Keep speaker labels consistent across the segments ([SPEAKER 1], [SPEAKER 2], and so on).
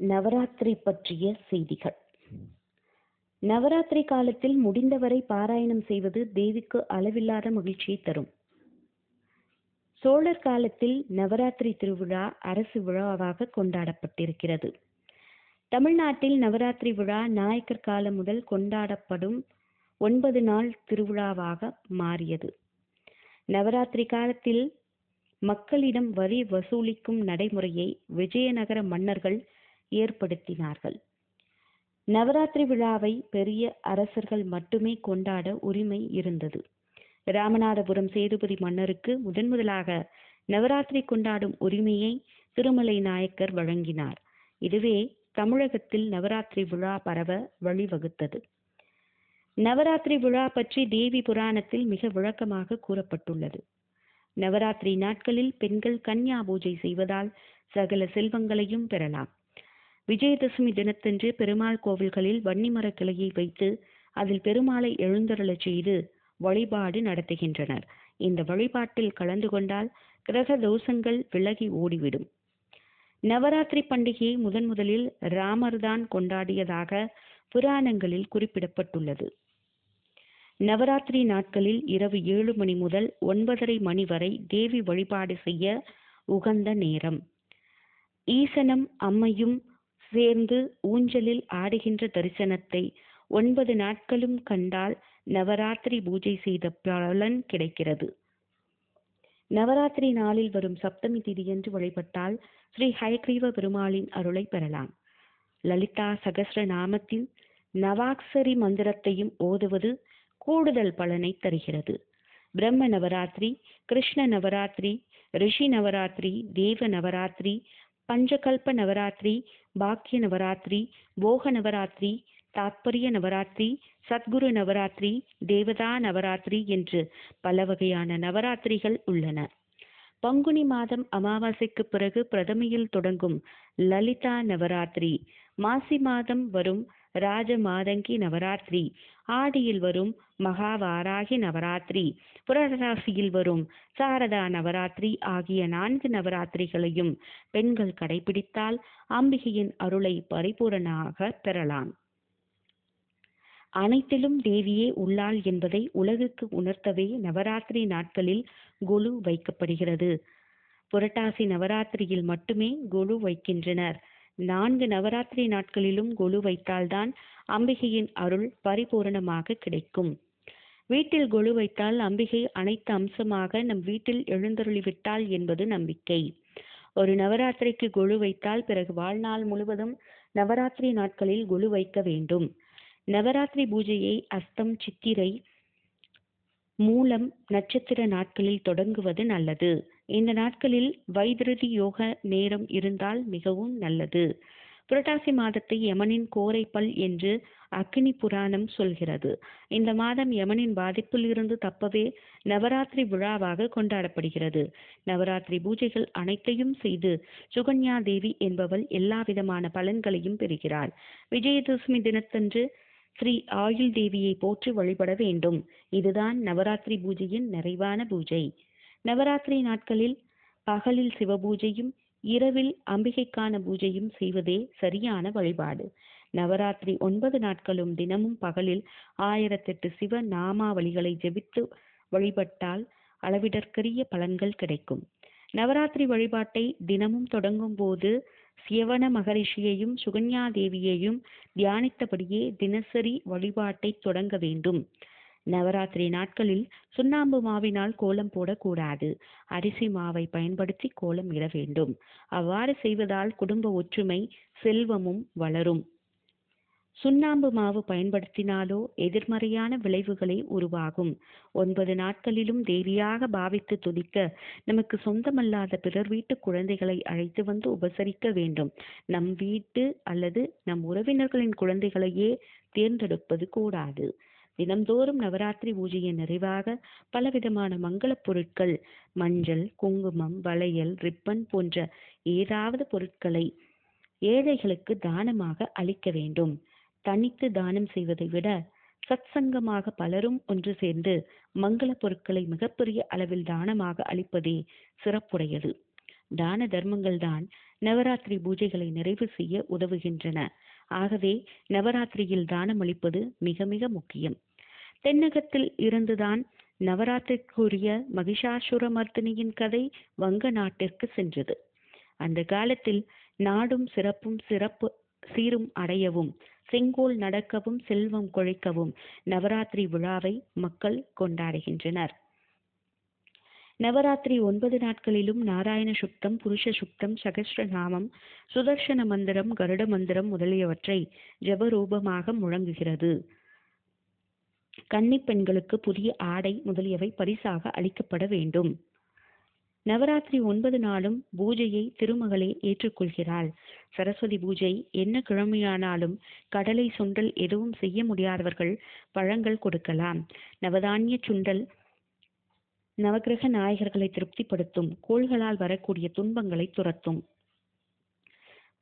[SPEAKER 1] நவராத்திரி பற்றிய செய்திகள். நவராத்திரி காலத்தில் முடிந்தவரை பாராயணம் செய்வது தேவிக்கு அளவில்லாத மகிழ்ச்சியை தரும். சோழர் காலத்தில் நவராத்திரி திருவிழா அரசு விழாவாக கொண்டாடப்பட்டிருக்கிறது. தமிழ்நாட்டில் நவராத்திரி விழா நாயக்கர் காலம் முதல் கொண்டாடப்படும் ஒன்பது நாள் திருவிழாவாக மாறியது. நவராத்திரி காலத்தில் மக்களிடம் வரி வசூலிக்கும் நடைமுறையை விஜயநகர மன்னர்கள் ஏற்படுத்தினார்கள். நவராத்திரி விழாவை பெரிய அரசர்கள் மட்டுமே கொண்டாட உரிமை இருந்தது. ராமநாதபுரம் சேதுபதி மன்னருக்கு முதன் முதலாக நவராத்திரி கொண்டாடும் உரிமையை திருமலை நாயக்கர் வழங்கினார். இதுவே தமிழகத்தில் நவராத்திரி விழா பரவ வழிவகுத்தது. நவராத்திரி விழா பற்றி தேவி புராணத்தில் மிக விளக்கமாக கூறப்பட்டுள்ளது. நவராத்திரி நாட்களில் பெண்கள் கன்யா பூஜை செய்வதால் சகல செல்வங்களையும் பெறலாம். விஜயதசமி தினத்தன்று பெருமாள் கோவில்களில் வன்னிமர கிளையை வைத்து அதில் பெருமாளை எழுந்தருளச் செய்து வழிபாடு நடத்துகின்றனர். இந்த வழிபாட்டில் கலந்து கொண்டால் கிரக தோஷங்கள் விலகி ஓடிவிடும். நவராத்திரி பண்டிகையை முதன் முதலில் ராமர்தான் கொண்டாடியதாக புராணங்களில் குறிப்பிடப்பட்டுள்ளது. நவராத்திரி நாட்களில் இரவு ஏழு மணி முதல் ஒன்பதரை மணி வரை தேவி வழிபாடு செய்ய உகந்த நேரம். ஈசனும் அம்மையும் சேர்ந்து ஊஞ்சலில் ஆடுகின்ற தரிசனத்தை ஒன்பது நாட்களும் கண்டால் நவராத்திரி பூஜை செய்த பலன் கிடைக்கிறது. நவராத்திரி நாளில் வரும் சப்தமி திதியன்று வழிபட்டால் ஸ்ரீ ஹயக்ரீவ பெருமாளின் அருளை பெறலாம். லலிதா சகஸ்ர நாமத்தில் நவாக்சரி மந்திரத்தையும் ஓதுவது கூடுதல் பலனை தருகிறது. பிரம்ம நவராத்திரி கிருஷ்ண நவராத்திரி ரிஷி நவராத்திரி தேவ நவராத்திரி பஞ்சகல்ப நவராத்திரி பாக்கிய நவராத்திரி போக நவராத்திரி தாத்பரிய நவராத்திரி சத்குரு நவராத்திரி தேவதா நவராத்திரி என்று பல வகையான நவராத்திரிகள் உள்ளன. பங்குனி மாதம் அமாவாசைக்கு பிறகு பிரதமையில் தொடங்கும் லலிதா நவராத்திரி. மாசி மாதம் வரும் ராஜ மாதங்கி நவராத்திரி. ஆடியில் வரும் மகாவாராகி நவராத்திரி. புரராசியில் வரும் சாரதா நவராத்திரி ஆகிய நான்கு நவராத்திரிகளையும் பெண்கள் கடைபிடித்தால் அம்பிகையின் அருளை பரிபூரணமாக பெறலாம். அனைத்திலும் தேவியே உள்ளாள் என்பதை உலகுக்கு உணர்த்தவே நவராத்திரி நாட்களில் கொலு வைக்கப்படுகிறது. புரட்டாசி நவராத்திரியில் மட்டுமே கொலு வைக்கின்றனர். நான்கு நவராத்திரி நாட்களிலும் கொலு வைத்தால்தான் அம்பிகையின் அருள் பரிபூரணமாக கிடைக்கும். வீட்டில் கொலு வைத்தால் அம்பிகை அனைத்து அம்சமாக நம் வீட்டில் எழுந்தருளிவிட்டாள் என்பது நம்பிக்கை. ஒரு நவராத்திரிக்கு கொலு வைத்தால் பிறகு வாழ்நாள் முழுவதும் நவராத்திரி நாட்களில் கொலு வைக்க வேண்டும். நவராத்திரி பூஜையை அஸ்தம் சித்திரை மூலம் நட்சத்திர நாட்களில் தொடங்குவது நல்லது. இந்த நாட்களில் வைத்திருதி யோக நேரம் இருந்தால் மிகவும் நல்லது. புரட்டாசி மாதத்தை யமனின் கோரைப்பல் என்று அக்னி புராணம் சொல்கிறது. இந்த மாதம் யமனின் பாதிப்பில் இருந்து தப்பவே நவராத்திரி விழாவாக கொண்டாடப்படுகிறது. நவராத்திரி பூஜைகள் அனைத்தையும் செய்து சுகன்யா தேவி என்பவள் எல்லா விதமான பலன்களையும் பெறுகிறாள். விஜயதசமி தினத்தன்று ஸ்ரீ ஆயுள் தேவியை போற்றி வழிபட வேண்டும். இதுதான் நவராத்திரி பூஜையின் நிறைவான பூஜை. நவராத்திரி நாட்களில் பகலில் சிவபூஜையும் இரவில் அம்பிகைக்கான பூஜையும் செய்வதே சரியான வழிபாடு. நவராத்திரி ஒன்பது நாட்களும் தினமும் பகலில் ஆயிரத்தெட்டு சிவ நாமாவளிகளை ஜெபித்து வழிபட்டால் அளவிடற்கரிய பலன்கள் கிடைக்கும். நவராத்திரி வழிபாட்டை தினமும் தொடங்கும் போது சியவன மகரிஷியையும் சுகன்யா தேவியையும் தியானித்தபடியே தினசரி வழிபாட்டை தொடங்க வேண்டும். நவராத்திரி நாட்களில் சுண்ணாம்பு மாவினால் கோலம் போடக்கூடாது. அரிசி மாவை பயன்படுத்தி கோலம் இட வேண்டும். அவ்வாறு செய்வதால் குடும்ப ஒற்றுமை செல்வமும் வளரும். சுண்ணாம்பு மாவு பயன்படுத்தினாலோ எதிர்மறையான விளைவுகளே உருவாகும். ஒன்பது நாட்களிலும் தேவியாக பாவித்து துதிக்க நமக்கு சொந்தமல்லாத பிறர் வீட்டு குழந்தைகளை அழைத்து வந்து உபசரிக்க வேண்டும். நம் வீட்டு அல்லது நம் உறவினர்களின் குழந்தைகளையே தேர்ந்தெடுப்பது கூடாது. தினம்தோறும் நவராத்திரி பூஜையின் நிறைவாக பலவிதமான மங்களப் பொருட்கள் மஞ்சள் குங்குமம் வளையல் ரிப்பன் போன்ற ஏதாவது பொருட்களை ஏழைகளுக்கு தானமாக அளிக்க வேண்டும். தனித்து தானம் செய்வதை விட சத்சங்கமாக பலரும் ஒன்று சேர்ந்து மங்கள பொருட்களை மிகப்பெரிய அளவில் தானமாக அளிப்பதே சிறப்புடையது. தான தர்மங்கள் தான் நவராத்திரி பூஜைகளை நிறைவு செய்ய உதவுகின்றன. ஆகவே நவராத்திரியில் தானம் அளிப்பது மிக மிக முக்கியம். தென்னகத்தில் இருந்துதான் நவராத்திரிக்குரிய மகிஷாசுரமர்த்தினியின் கதை வங்க நாட்டிற்கு சென்றது. அந்த காலத்தில் நாடும் சிறப்பும் சிறப்பு சீரும் அடையவும் செங்கோல் நடக்கவும் செல்வம் குழைக்கவும் நவராத்திரி விழாவை மக்கள் கொண்டாடுகின்றனர். நவராத்திரி ஒன்பது நாட்களிலும் நாராயண சுக்தம் புருஷ சுக்தம் சகஸ்ரநாமம் சுதர்ஷன மந்திரம் கருட மந்திரம் முதலியவற்றை ஜபரூபமாக முழங்குகிறது. கன்னி பெண்களுக்கு புதிய ஆடை முதலியவை பரிசாக அளிக்கப்பட வேண்டும். நவராத்திரி ஒன்பது நாளும் பூஜையை திருமகளே ஏற்றுக்கொள்கிறாள். சரஸ்வதி பூஜை என்ன கிழமையானாலும் கடலை சுண்டல் எதுவும் செய்ய முடியாதவர்கள் பழங்கள் கொடுக்கலாம். நவதானிய சுண்டல் நவகிரக நாயகர்களை திருப்திப்படுத்தும் கோள்களால் வரக்கூடிய துன்பங்களை துரத்தும்.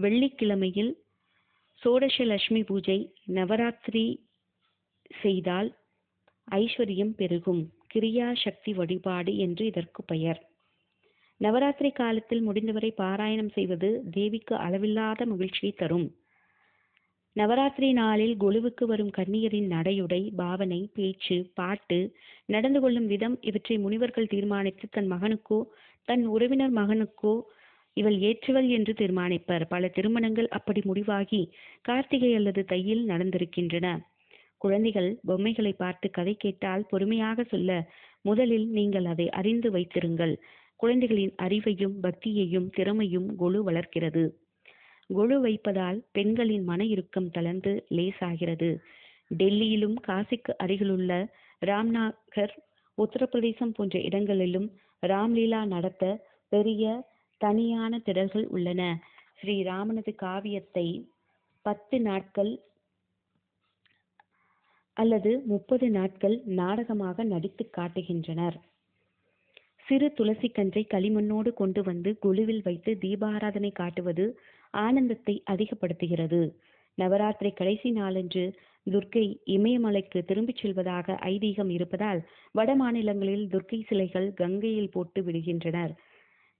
[SPEAKER 1] வெள்ளிக்கிழமையில் சோடச லட்சுமி பூஜை நவராத்திரி செய்தால் ஐஸ்வர்யம் பெருகும். கிரியா சக்தி வழிபாடு என்று இதற்கு பெயர். நவராத்திரி காலத்தில் முடிந்தவரை பாராயணம் செய்வது தேவிக்கு அளவில்லாத மகிழ்ச்சியை தரும். நவராத்திரி நாளில் கொலுவுக்கு வரும் கன்னியரின் நடையுடை பாவனை பேச்சு பாட்டு நடந்து கொள்ளும் விதம் இவற்றை முனிவர்கள் தீர்மானித்து தன் மகனுக்கோ தன் உறவினர் மகனுக்கோ இவள் ஏற்றுவள் என்று தீர்மானிப்பர். பல திருமணங்கள் அப்படி முடிவாகி கார்த்திகை அல்லது தையில் நடந்திருக்கின்றன. குழந்தைகள் பொம்மைகளை பார்த்து கதை கேட்டால் பொறுமையாக சொல்ல முதலில் நீங்கள் அதை அறிந்து வைத்திருங்கள். குழந்தைகளின் அறிவையும் பக்தியையும் திறமையும் கொலு வளர்க்கிறது. கொலு வைப்பதால் பெண்களின் மன இறுக்கம் தளர்ந்து லேசாகிறது. டெல்லியிலும் காசிக்கு அருகிலுள்ள ராம்நாகர் உத்தரப்பிரதேசம் போன்ற இடங்களிலும் ராம்லீலா நடத்த பெரிய தனியான திடல்கள் உள்ளன. ஸ்ரீ ராமனது காவியத்தை பத்து நாட்கள் அல்லது முப்பது நாட்கள் நாடகமாக நடித்து காட்டுகின்றனர். சிறு துளசி கன்றை களிமண்ணோடு கொண்டு வந்து குழுவில் வைத்து தீபாராதனை காட்டுவது ஆனந்தத்தை அதிகப்படுத்துகிறது. நவராத்திரி கடைசி நாளன்று துர்க்கை இமயமலைக்கு திரும்பிச் செல்வதாக ஐதீகம் இருப்பதால் வட மாநிலங்களில் துர்க்கை சிலைகள் கங்கையில் போட்டு விடுகின்றனர்.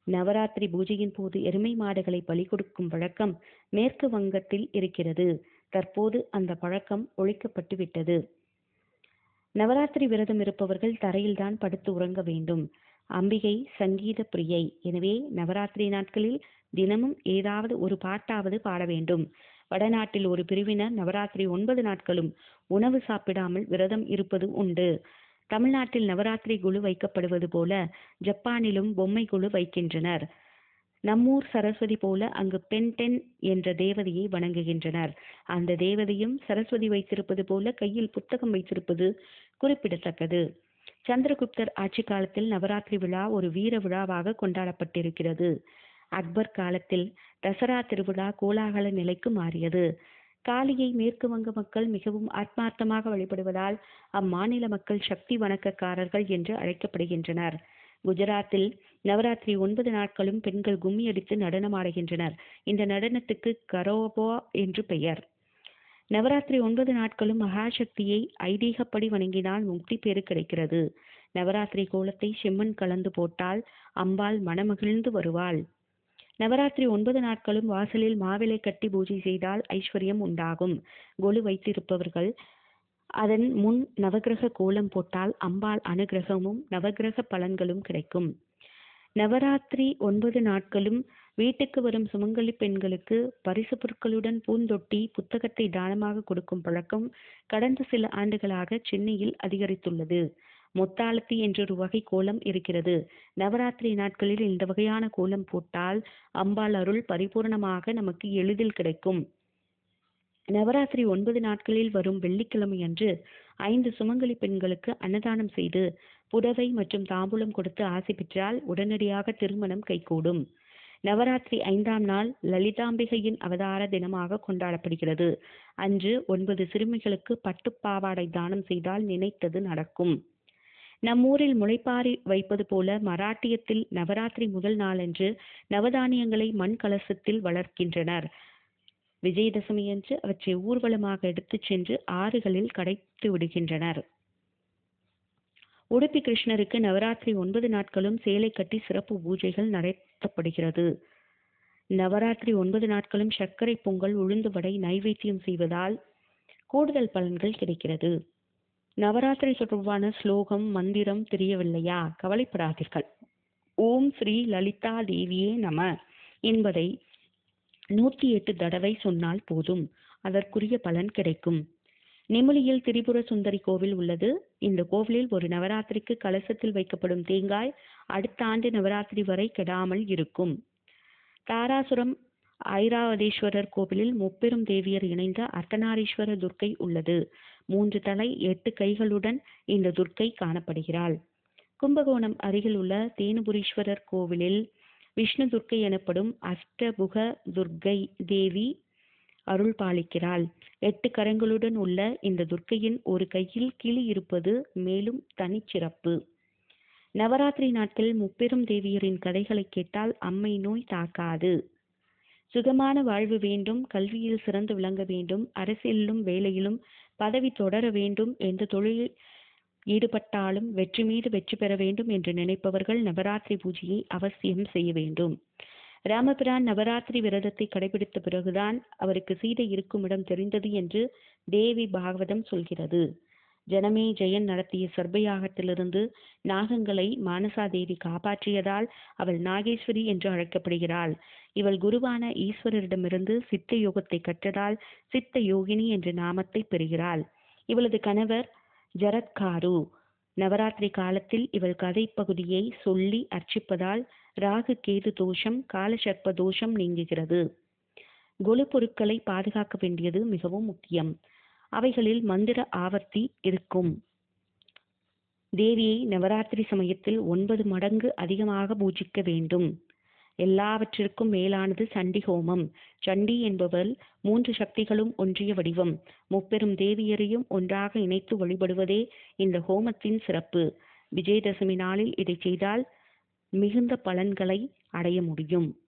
[SPEAKER 1] நவராத்திரி பூஜையின் போது எருமை மாடுகளை பலி கொடுக்கும் வழக்கம் மேற்கு வங்கத்தில் இருக்கிறது. தற்போது அந்த பழக்கம் ஒழிக்கப்பட்டு விட்டது. நவராத்திரி விரதம் இருப்பவர்கள் தரையில்தான் படுத்து உறங்க வேண்டும். அம்பிகை சங்கீத பிரியை. எனவே நவராத்திரி நாட்களில் தினமும் ஏதாவது ஒரு பாட்டாவது பாட வேண்டும். வடநாட்டில் ஒரு பிரிவினர் நவராத்திரி ஒன்பது நாட்களும் உணவு சாப்பிடாமல் விரதம் இருப்பது உண்டு. தமிழ்நாட்டில் நவராத்திரி குழு வைக்கப்படுவது போல ஜப்பானிலும் பொம்மை குழு வைக்கின்றனர். நம்மூர் சரஸ்வதி போல அங்கு பென்டென் என்ற தேவதையை வணங்குகின்றனர். அந்த தேவதையும் சரஸ்வதி வைத்திருப்பது போல கையில் புத்தகம் வைத்திருப்பது குறிப்பிடத்தக்கது. சந்திரகுப்தர் ஆட்சி காலத்தில் நவராத்திரி விழா ஒரு வீர விழாவாக கொண்டாடப்பட்டிருக்கிறது. அக்பர் காலத்தில் தசரா திருவிழா கோலாகல நிலைக்கு மாறியது. காளியை மேற்கு வங்க மக்கள் மிகவும் ஆத்மார்த்தமாக வழிபடுவதால் அம்மாநில மக்கள் சக்தி வணக்கக்காரர்கள் என்று அழைக்கப்படுகின்றனர். குஜராத்தில் நவராத்திரி ஒன்பது நாட்களும் பெண்கள் கும்மியடித்து நடனமாடுகின்றனர். இந்த நடனத்துக்கு கரோபோ என்று பெயர். நவராத்திரி ஒன்பது நாட்களும் மகாசக்தியை ஐதீகப்படி வணங்கினால் முக்தி பேறு கிடைக்கிறது. நவராத்திரி கோலத்தை செம்மண் கலந்து போட்டால் அம்பாள் மனமகிழ்ந்து வருவாள். நவராத்திரி ஒன்பது நாட்களும் வாசலில் மாவிலை கட்டி பூஜை செய்தால் ஐஸ்வர்யம் உண்டாகும். கொலு வைத்திருப்பவர்கள் அதன் முன் நவகிரக கோலம் போட்டால் அம்பாள் அனுகிரகமும் நவகிரக பலன்களும் கிடைக்கும். நவராத்திரி ஒன்பது நாட்களும் வீட்டுக்கு வரும் சுமங்கலி பெண்களுக்கு பரிசு பொருட்களுடன் பூந்தொட்டி புத்தகத்தை தானமாக கொடுக்கும் பழக்கம் கடந்த சில ஆண்டுகளாக சென்னையில் அதிகரித்துள்ளது. மொத்தாளத்தி என்றொரு வகை கோலம் இருக்கிறது. நவராத்திரி நாட்களில் இந்த வகையான கோலம் போட்டால் அம்பாள் அருள் பரிபூர்ணமாக நமக்கு எளிதில் கிடைக்கும். நவராத்திரி ஒன்பது நாட்களில் வரும் வெள்ளிக்கிழமை அன்று ஐந்து சுமங்கலி பெண்களுக்கு அன்னதானம் செய்து புடவை மற்றும் தாம்பூலம் கொடுத்து ஆசை பெற்றால் உடனடியாக திருமணம் கைகூடும். நவராத்திரி ஐந்தாம் நாள் லலிதாம்பிகையின் அவதார தினமாக கொண்டாடப்படுகிறது. அன்று ஒன்பது சிறுமிகளுக்கு பட்டுப்பாவாடை தானம் செய்தால் நினைத்தது நடக்கும். நம்மூரில் முளைப்பாரி வைப்பது போல மராட்டியத்தில் நவராத்திரி முதல் நாளன்று நவதானியங்களை மண் கலசத்தில் வளர்க்கின்றனர். விஜயதசமியன்று அவற்றை ஊர்வலமாக எடுத்துச் சென்று ஆறுகளில் கடைத்து விடுகின்றனர். உடுப்பி கிருஷ்ணருக்கு நவராத்திரி ஒன்பது நாட்களும் சேலை கட்டி சிறப்பு பூஜைகள் நடத்தப்படுகிறது. நவராத்திரி ஒன்பது நாட்களும் சர்க்கரை பொங்கல் உளுந்து வடை நைவேத்தியம் செய்வதால் கூடுதல் பலன்கள் கிடைக்கிறது. நவராத்திரி தொடர்பான ஸ்லோகம் மந்திரம் தெரியவில்லையா? கவலைப்படாதீர்கள். ஓம் ஸ்ரீ லலிதா தேவியே நம என்பதை நூற்றி எட்டு தடவை சொன்னால் போதும். அதற்குரிய பலன் கிடைக்கும். நெமிலியில் திரிபுர சுந்தரி கோவில் உள்ளது. இந்த கோவிலில் ஒரு நவராத்திரிக்கு கலசத்தில் வைக்கப்படும் தேங்காய் அடுத்த ஆண்டு நவராத்திரி வரை கெடாமல் இருக்கும். தாராசுரம் ஐராவதேஸ்வரர் கோவிலில் முப்பெரும் தேவியர் இணைந்த அர்த்தநாரீஸ்வரர் துர்க்கை உள்ளது. மூன்று தலை எட்டு கைகளுடன் இந்த துர்க்கை காணப்படுகிறாள். கும்பகோணம் அருகில் உள்ள தேனுபுரீஸ்வரர் கோவிலில் விஷ்ணு துர்க்கை எனப்படும் அஷ்டபுக துர்க்கை தேவி அருள் பாலிக்கிறாள் எட்டு கரங்களுடன் உள்ள இந்த துர்க்கையின் ஒரு கையில் கிளி இருப்பது மேலும் தனிச்சிறப்பு. நவராத்திரி நாட்கள் முப்பெரும் தேவியரின் கதைகளை கேட்டால் அம்மை நோய் தாக்காது. சுகமான வாழ்வு வேண்டும் கல்வியில் சிறந்து விளங்க வேண்டும் அரசியலிலும் வேலையிலும் பதவி தொடர வேண்டும் எந்த தொழில் ஈடுபட்டாலும் வெற்றி மீது வெற்றி பெற வேண்டும் என்று நினைப்பவர்கள் நவராத்திரி பூஜையை அவசியம் செய்ய வேண்டும். ராமபிரான் நவராத்திரி விரதத்தை கடைபிடித்த பிறகுதான் அவருக்கு சீதை இருக்கும் இடம் தெரிந்தது என்று தேவி பாகவதம் சொல்கிறது. ஜனமே ஜெயன் நடத்திய சர்பயாகத்திலிருந்து நாகங்களை மானசாதேவி காப்பாற்றியதால் அவள் நாகேஸ்வரி என்று அழைக்கப்படுகிறாள். இவள் குருவான ஈஸ்வரரிடமிருந்து சித்த யோகத்தை கற்றதால் சித்த யோகினி என்ற நாமத்தை பெறுகிறாள். இவளது கணவர் ஜரத்காரு. நவராத்திரி காலத்தில் இவள் கதை பகுதியை சொல்லி அர்ச்சிப்பதால் ராகு கேது தோஷம் காலசர்ப்ப தோஷம் நீங்குகிறது. கொலு பொருட்களை பாதுகாக்க வேண்டியது மிகவும் முக்கியம். அவைகளில் மந்திர ஆவர்த்தி இருக்கும். தேவியை நவராத்திரி சமயத்தில் ஒன்பது மடங்கு அதிகமாக பூஜிக்க வேண்டும். எல்லாவற்றிற்கும் மேலானது சண்டி ஹோமம். சண்டி என்பவள் மூன்று சக்திகளும் ஒன்றிய வடிவம். முப்பெரும் தேவியரையும் ஒன்றாக இணைத்து வழிபடுவதே இந்த ஹோமத்தின் சிறப்பு. விஜயதசமி நாளில் இதை செய்தால் மிகுந்த பலன்களை அடைய முடியும்.